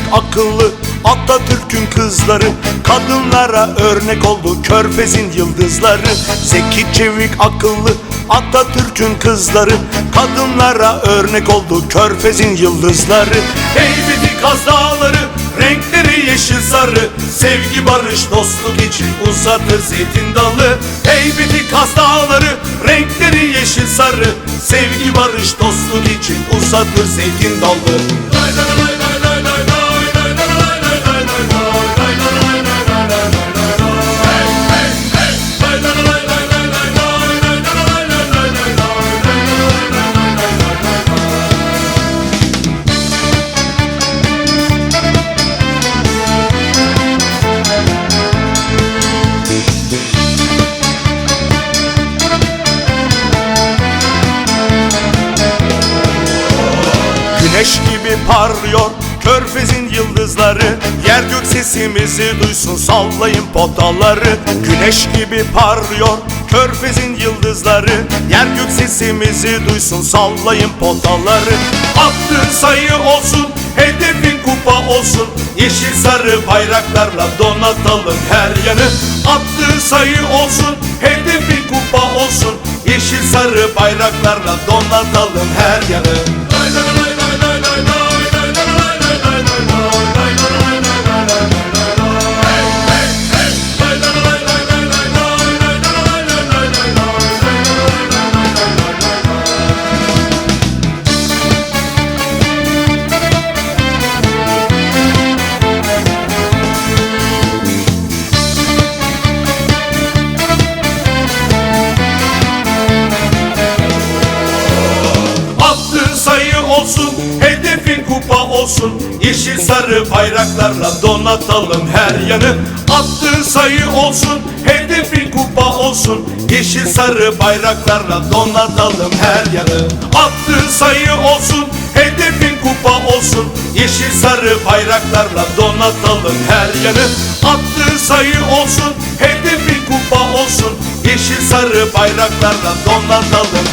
çevik akıllı Atatürk'ün kızları. Kadınlara örnek oldu körfezin yıldızları. Zeki çevik akıllı Atatürk'ün kızları. Kadınlara örnek oldu körfezin yıldızları. Heybeti Kaz Dağları Renkleri yeşil sarı. Sevgi barış dostluk için uzatır zeytin dalı. Heybeti Kaz Dağları Renkleri yeşil sarı. Sevgi barış dostluk için uzatır zeytin dalı Güneş gibi parlıyor körfezin yıldızları. Yer gök sesimizi duysun sallayın potaları. Güneş gibi parlıyor körfezin yıldızları. Yer gök sesimizi duysun sallayın potaları. Attığın sayı olsun hedefin kupa olsun. Yeşil sarı bayraklarla donatalım her yanı. Attığın sayı olsun hedefin kupa olsun. Yeşil sarı bayraklarla donatalım her yanı hedefin kupa olsun Yeşil sarı bayraklarla donatalım her yanı. Attığın sayı olsun, hedefin kupa olsun Yeşil sarı bayraklarla donatalım her yanı. Attığın sayı olsun, hedefin kupa olsun Yeşil sarı bayraklarla donatalım her yanı. Attığın sayı olsun, hedefin kupa olsun Yeşil sarı bayraklarla donatalım